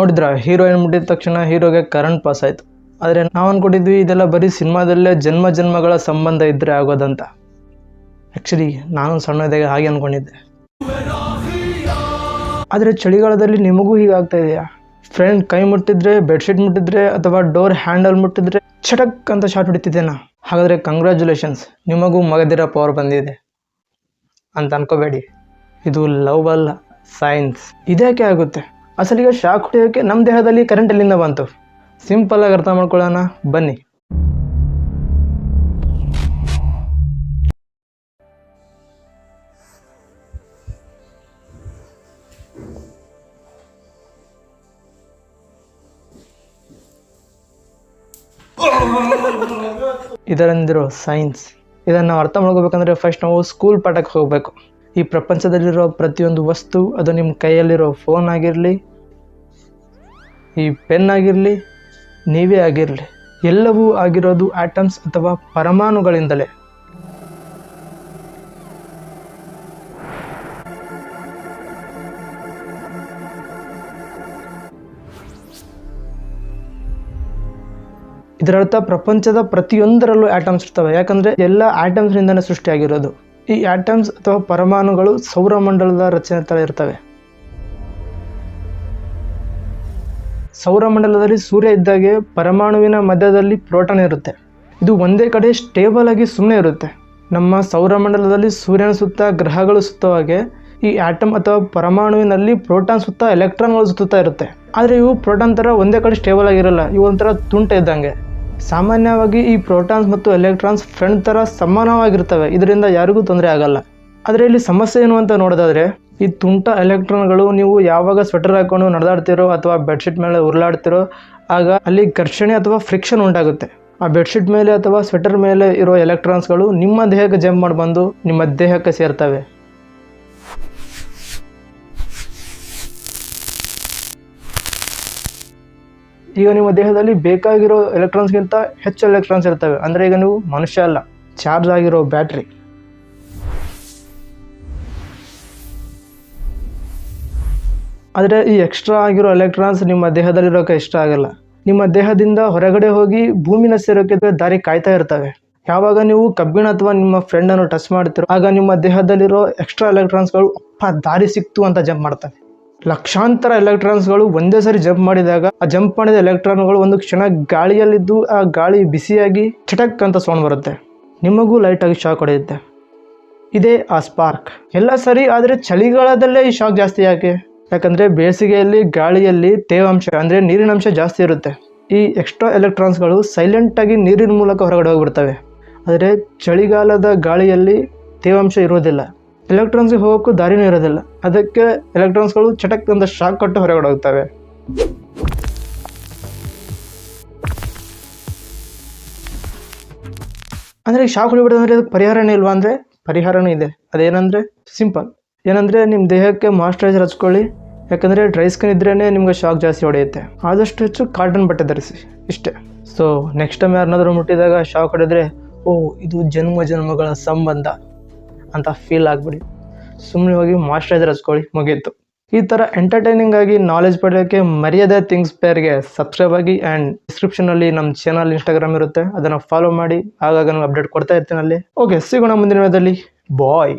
ನೋಡಿದ್ರ ಹೀರೋಯಿನ್ ಮುಟ್ಟಿದ ತಕ್ಷಣ ಹೀರೋಗೆ ಕರೆಂಟ್ ಪಾಸ್ ಆಯ್ತು. ಆದರೆ ನಾವು ಅನ್ಕೊಂಡಿದ್ವಿ ಇದೆಲ್ಲ ಬರೀ ಸಿನಿಮಾದಲ್ಲೇ ಜನ್ಮ ಜನ್ಮಗಳ ಸಂಬಂಧ ಇದ್ರೆ ಆಗೋದಂತ. ಆ್ಯಕ್ಚುಲಿ ನಾನು ಸಣ್ಣದಾಗ ಹಾಗೆ ಅಂದ್ಕೊಂಡಿದ್ದೆ ಆದರೆ ಚಳಿಗಾಲದಲ್ಲಿ ನಿಮಗೂ ಹೀಗಾಗ್ತಾ ಇದೆಯಾ? ಫ್ರೆಂಡ್ ಕೈ ಮುಟ್ಟಿದ್ರೆ ಬೆಡ್ಶೀಟ್ ಮುಟ್ಟಿದ್ರೆ ಅಥವಾ ಡೋರ್ ಹ್ಯಾಂಡಲ್ ಮುಟ್ಟಿದ್ರೆ ಚಟಕ್ ಅಂತ ಶಾಟ್ ಹೊಡಿತಿದ್ದೇನಾ? ಹಾಗಾದರೆ ಕಂಗ್ರ್ಯಾಚುಲೇಷನ್ಸ್ ನಿಮಗೂ ಮಗದಿರ ಪವರ್ ಬಂದಿದೆ. ಅಂತ ಅನ್ಕೋಬೇಡಿ. ಇದು ಲವ್ ಅಲ್ಲ ಸೈನ್ಸ್ ಇದ್ಯಾಕೆ ಆಗುತ್ತೆ? ಅಸಲಿಗೆ ಶಾಕ್ ಹೊಡೆಯೋಕ್ಕೆ ನಮ್ಮ ದೇಹದಲ್ಲಿ ಕರೆಂಟ್ ಎಲ್ಲಿಂದ ಬಂತು? ಸಿಂಪಲ್ ಆಗಿ ಅರ್ಥ ಮಾಡ್ಕೊಳ್ಳೋಣ. ಬನ್ನಿ. ಇದರಂದಿರೋ ಸೈನ್ಸ್ ಇದನ್ನು ನಾವು ಅರ್ಥ ಮಾಡ್ಕೋಬೇಕಂದ್ರೆ ಫಸ್ಟ್ ನಾವು ಸ್ಕೂಲ್ ಪಾಠಕ್ಕೆ ಹೋಗಬೇಕು. ಈ ಪ್ರಪಂಚದಲ್ಲಿರೋ ಪ್ರತಿಯೊಂದು ವಸ್ತು, ಅದು ನಿಮ್ಮ ಕೈಯಲ್ಲಿರೋ ಫೋನ್ ಆಗಿರಲಿ ಈ ಪೆನ್ ಆಗಿರಲಿ, ನೀವೇ ಆಗಿರಲಿ, ಎಲ್ಲವೂ ಆಗಿರೋದು ಆಟಮ್ಸ್ ಅಥವಾ ಪರಮಾಣುಗಳಿಂದಲೇ. ಇದರರ್ಥ ಪ್ರಪಂಚದ ಪ್ರತಿಯೊಂದರಲ್ಲೂ ಆಟಮ್ಸ್ ಇರ್ತವೆ. ಯಾಕಂದರೆ ಎಲ್ಲ ಆಟಮ್ಸ್ನಿಂದನೇ ಸೃಷ್ಟಿಯಾಗಿರೋದು. ಈ ಆಟಮ್ಸ್ ಅಥವಾ ಪರಮಾಣುಗಳು ಸೌರಮಂಡಲದ ರಚನೆ ಥರ ಇರ್ತವೆ. ಸೌರಮಂಡಲದಲ್ಲಿ ಸೂರ್ಯ ಇದ್ದಾಗೆ ಪರಮಾಣುವಿನ ಮಧ್ಯದಲ್ಲಿ ಪ್ರೋಟಾನ್ ಇರುತ್ತೆ. ಇದು ಒಂದೇ ಕಡೆ ಸ್ಟೇಬಲ್ ಆಗಿ ಸುಮ್ಮನೆ ಇರುತ್ತೆ. ನಮ್ಮ ಸೌರಮಂಡಲದಲ್ಲಿ ಸೂರ್ಯನ ಸುತ್ತ ಗ್ರಹಗಳು ಸುತ್ತವಾಗೆ ಈ ಆಟಮ್ ಅಥವಾ ಪರಮಾಣುವಿನಲ್ಲಿ ಪ್ರೋಟಾನ್ ಸುತ್ತ ಎಲೆಕ್ಟ್ರಾನ್ಗಳು ಸುತ್ತಾ ಇರುತ್ತೆ. ಆದರೆ ಇವು ಪ್ರೋಟಾನ್ ಥರ ಒಂದೇ ಕಡೆ ಸ್ಟೇಬಲ್ ಆಗಿರಲ್ಲ, ಇವು ಒಂಥರ ತುಂಟ ಇದ್ದಂಗೆ. ಸಾಮಾನ್ಯವಾಗಿ ಈ ಪ್ರೋಟಾನ್ಸ್ ಮತ್ತು ಎಲೆಕ್ಟ್ರಾನ್ಸ್ ಫ್ರೆಂಡ್ ಥರ ಸಮಾನವಾಗಿರ್ತವೆ, ಇದರಿಂದ ಯಾರಿಗೂ ತೊಂದರೆ ಆಗಲ್ಲ. ಆದರೆ ಇಲ್ಲಿ ಸಮಸ್ಯೆ ಏನು ಅಂತ ನೋಡೋದಾದರೆ, ಈ ತುಂಟ ಎಲೆಕ್ಟ್ರಾನ್ಗಳು ನೀವು ಯಾವಾಗ ಸ್ವೆಟರ್ ಹಾಕೊಂಡು ನಡೆದಾಡ್ತಿರೋ ಅಥವಾ ಬೆಡ್ಶೀಟ್ ಮೇಲೆ ಉರುಳಾಡ್ತಿರೋ, ಆಗ ಅಲ್ಲಿ ಘರ್ಷಣೆ ಅಥವಾ ಫ್ರಿಕ್ಷನ್ ಉಂಟಾಗುತ್ತೆ. ಆ ಬೆಡ್ಶೀಟ್ ಮೇಲೆ ಅಥವಾ ಸ್ವೆಟರ್ ಮೇಲೆ ಇರೋ ಎಲೆಕ್ಟ್ರಾನ್ಸ್ಗಳು ನಿಮ್ಮ ದೇಹಕ್ಕೆ ಜಂಪ್ ಮಾಡಿ ಬಂದು ನಿಮ್ಮ ದೇಹಕ್ಕೆ ಸೇರ್ತವೆ. ಈಗ ನಿಮ್ಮ ದೇಹದಲ್ಲಿ ಬೇಕಾಗಿರೋ ಎಲೆಕ್ಟ್ರಾನ್ಸ್ಗಿಂತ ಹೆಚ್ಚು ಎಲೆಕ್ಟ್ರಾನ್ಸ್ ಇರ್ತವೆ. ಅಂದರೆ ಈಗ ನೀವು ಮನುಷ್ಯ ಅಲ್ಲ ಚಾರ್ಜ್ ಆಗಿರೋ ಬ್ಯಾಟ್ರಿ ಆದರೆ ಈ ಎಕ್ಸ್ಟ್ರಾ ಆಗಿರೋ ಎಲೆಕ್ಟ್ರಾನ್ಸ್ ನಿಮ್ಮ ದೇಹದಲ್ಲಿರೋಕೆ ಇಷ್ಟ ಆಗಲ್ಲ. ನಿಮ್ಮ ದೇಹದಿಂದ ಹೊರಗಡೆ ಹೋಗಿ ಭೂಮಿನ ಸೇರೋಕೆ ದಾರಿ ಕಾಯ್ತಾ ಇರ್ತವೆ. ಯಾವಾಗ ನೀವು ಕಬ್ಬಿಣ ಅಥವಾ ನಿಮ್ಮ ಫ್ರೆಂಡನ್ನು ಟಚ್ ಮಾಡ್ತಿರೋ, ಆಗ ನಿಮ್ಮ ದೇಹದಲ್ಲಿರೋ ಎಕ್ಸ್ಟ್ರಾ ಎಲೆಕ್ಟ್ರಾನ್ಸ್ಗಳು ಅಪ್ಪ ದಾರಿ ಸಿಕ್ತು ಅಂತ ಜಂಪ್ ಮಾಡ್ತವೆ. ಲಕ್ಷಾಂತರ ಎಲೆಕ್ಟ್ರಾನ್ಸ್ಗಳು ಒಂದೇ ಸರಿ ಜಂಪ್ ಮಾಡಿದಾಗ ಆ ಜಂಪ್ ಮಾಡಿದ ಎಲೆಕ್ಟ್ರಾನ್ಗಳು ಒಂದು ಕ್ಷಣ ಗಾಳಿಯಲ್ಲಿದ್ದು ಆ ಗಾಳಿ ಬಿಸಿಯಾಗಿ ಚಟಕ್ ಅಂತ ಸೌಂಡ್ ಬರುತ್ತೆ. ನಿಮಗೂ ಲೈಟಾಗಿ ಶಾಕ್ ಹೊಡೆಯುತ್ತೆ. ಇದೇ ಆ ಸ್ಪಾರ್ಕ್ ಎಲ್ಲ ಸರಿ, ಆದರೆ ಚಳಿಗಾಲದಲ್ಲೇ ಈ ಶಾಕ್ ಜಾಸ್ತಿ ಯಾಕೆ? ಯಾಕಂದರೆ ಬೇಸಿಗೆಯಲ್ಲಿ ಗಾಳಿಯಲ್ಲಿ ತೇವಾಂಶ, ಅಂದರೆ ನೀರಿನ ಅಂಶ ಜಾಸ್ತಿ ಇರುತ್ತೆ. ಈ ಎಕ್ಸ್ಟ್ರಾ ಎಲೆಕ್ಟ್ರಾನ್ಸ್ಗಳು ಸೈಲೆಂಟಾಗಿ ನೀರಿನ ಮೂಲಕ ಹೊರಗಡೆ ಹೋಗಿಬಿಡ್ತವೆ. ಆದರೆ ಚಳಿಗಾಲದ ಗಾಳಿಯಲ್ಲಿ ತೇವಾಂಶ ಇರೋದಿಲ್ಲ. ಎಲೆಕ್ಟ್ರಾನ್ಸ್ಗೆ ಹೋಗೋಕ್ಕೂ ದಾರಿನೂ ಇರೋದಿಲ್ಲ. ಅದಕ್ಕೆ ಎಲೆಕ್ಟ್ರಾನ್ಸ್ಗಳು ಚಟಕ್ ಅಂತ ಶಾಕ್ ಕೊಟ್ಟು ಹೊರಗಡೆ ಹೋಗ್ತವೆ. ಅಂದರೆ ಶಾಕ್ ಹೊಡಿಬಿಡೋದಂದ್ರೆ ಅದಕ್ಕೆ ಪರಿಹಾರನೇ ಇಲ್ವಾ ಅಂದರೆ ಪರಿಹಾರನೂ ಇದೆ. ಅದೇನಂದರೆ ಸಿಂಪಲ್ ಏನಂದರೆ ನಿಮ್ಮ ದೇಹಕ್ಕೆ ಮಾಯಿಶ್ಚರೈಸರ್ ಹಚ್ಕೊಳ್ಳಿ. ಯಾಕಂದರೆ ಡ್ರೈ ಸ್ಕಿನ್ ಇದ್ರೇ ನಿಮಗೆ ಶಾಕ್ ಜಾಸ್ತಿ ಹೊಡೆಯುತ್ತೆ. ಆದಷ್ಟು ಹೆಚ್ಚು ಕಾಟನ್ ಬಟ್ಟೆ ಧರಿಸಿ, ಇಷ್ಟೇ. ಸೊ ನೆಕ್ಸ್ಟ್ ಟೈಮ್ ಯಾರನ್ನಾದರೂ ಮುಟ್ಟಿದಾಗ ಶಾಕ್ ಹೊಡೆದ್ರೆ, ಓ, ಇದು ಜನ್ಮ ಜನ್ಮಗಳ ಸಂಬಂಧ ಅಂತ ಫೀಲ್ ಆಗಿಬಿಡಿ. ಸುಮ್ಮನೆ ಹೋಗಿ ಮಾಯ್ಶ್ಚರೈಸರ್ ಹಚ್ಕೊಳ್ಳಿ ಮುಗಿಯಿತು ಈ ಥರ ಎಂಟರ್ಟೈನಿಂಗ್ ಆಗಿ ನಾಲೆಜ್ ಪಡೆಯೋಕ್ಕೆ ಮರ್ಯಾದೆ ಥಿಂಗ್ಸ್ ಪೇರ್ಗೆ ಸಬ್ಸ್ಕ್ರೈಬ್ ಆಗಿ ಆ್ಯಂಡ್ ಡಿಸ್ಕ್ರಿಪ್ಷನಲ್ಲಿ ನಮ್ಮ ಚಾನಲ್ ಇನ್ಸ್ಟಾಗ್ರಾಮ್ ಇರುತ್ತೆ. ಅದನ್ನು ಫಾಲೋ ಮಾಡಿ, ಆಗಾಗ ನಾನು ಅಪ್ಡೇಟ್ ಕೊಡ್ತಾ ಇರ್ತೀನಿ ಅಲ್ಲಿ. ಓಕೆ ಸಿಗೋಣ ಮುಂದಿನ ವಿಡಿಯೋದಲ್ಲಿ. ಬಾಯ್